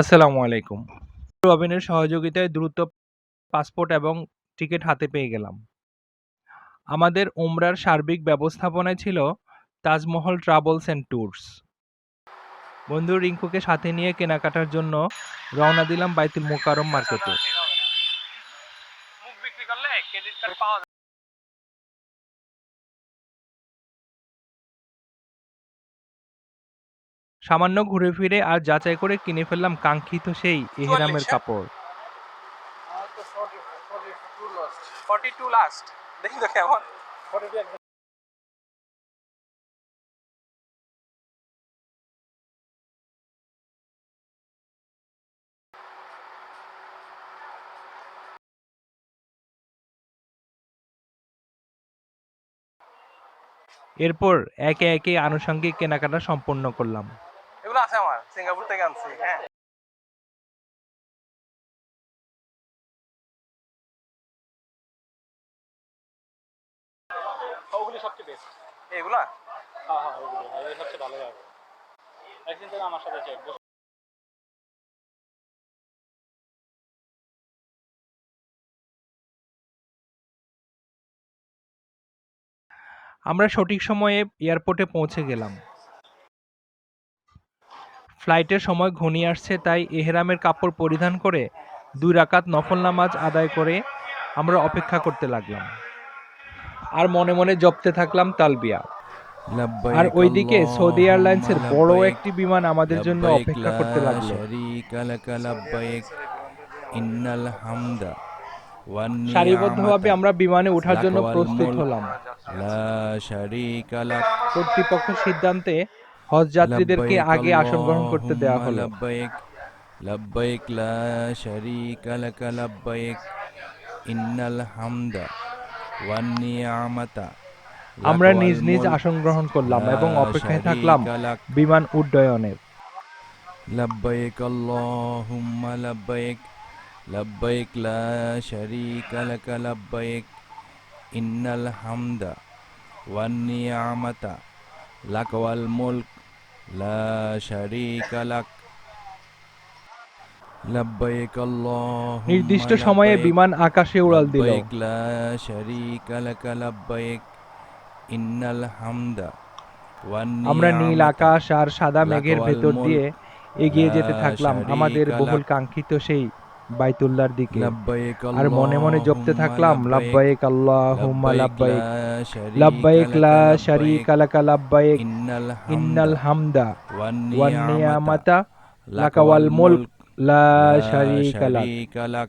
আসসালামু আলাইকুম। রবিনের সহযোগিতায় দ্রুত পাসপোর্ট এবং টিকিট হাতে পেয়ে গেলাম। আমাদের উমরার সার্বিক ব্যবস্থাপনায় ছিল তাজমহল ট্রাভেলস অ্যান্ড ট্যুরস। বন্ধু রিঙ্কুকে সাথে নিয়ে কেনাকাটার জন্য রওনা দিলাম বাইতুল মোকারম মার্কেটে। সামান্য ঘুরে ফিরে আর যাচাই করে কিনে ফেললাম কাঙ্ক্ষিত সেই এহরামের হ্যাঁ? কাপড়। লাস্ট দেখি তো কেমন এরপর একে একে আনুষঙ্গিক কেনাকাটা সম্পন্ন করলাম। এগুলো আছে আমার সিঙ্গাপুর থেকে আনছি হ্যাঁ। ওগুলি সবচেয়ে বেস্ট এগুলা? হ্যাঁ হ্যাঁ ওগুলি ভাই সবচেয়ে ভালো যাবে একদিন থেকে আমার সাথে চেক আমরা সঠিক সময়ে এয়ারপোর্টে পৌঁছে গেলাম। ফ্লাইটের সময় ঘনিয়ে আসছে তাই এহরামের কাপড় পরিধান করে দুই রাকাত নফল নামাজ আদায় করে আমরা অপেক্ষা করতে লাগলাম। আর মনে মনে জপতে থাকলাম তালবিয়া। আর ওইদিকে সৌদি এয়ারলাইন্সের বড় একটি বিমান আমাদের জন্য অপেক্ষা করতে লাগল। সারিবদ্ধভাবে আমরা বিমানে ওঠার জন্য প্রস্তুত হলাম। কর্তৃপক্ষ সিদ্ধান্তে হজ যাত্রীদেরকে আগে আসন গ্রহণ করতে দেওয়া হলো। লব্বাইক লা শারীকা লাকা লব্বাইক ইন্নাল হামদা ওয়ান নিয়ামাতা আমরা নিজ নিজ আসন গ্রহণ করলাম এবং অপেক্ষায় থাকলাম বিমান উড্ডয়নের। লব্বাইক আল্লাহুম্মা লব্বাইক লব্বাইক লা শারীকা লাকা লব্বাইক ইন্নাল হামদা ওয়ান নিয়ামাতা لك والملك لا شريك لك لبيك اللهم নির্দিষ্ট সময়ে لبيك বিমান আকাশে উড়াল দিল। لبيك لا شريك لك لبيك إن الحمد আমরা নীল والنعمة আকাশ আর সাদা মেঘের লাকা ভেতর ওয়াল দিয়ে এগিয়ে লা যেতে থাকলাম শারীকা আমাদের লাক। বহুল কাঙ্ক্ষিত সেই বাইতুল্লার দিকে। আর মনে মনে জপতে থাকলাম লাব্বায়েক আল্লাহুম্মা লাব্বায়েক লাব্বায়েক লা শারীকা লাকা লাব্বায়েক ইন্নাল হামদা ওয়ান নিয়ামাতা লাকা ওয়াল মুলক লা শারীকা লাক।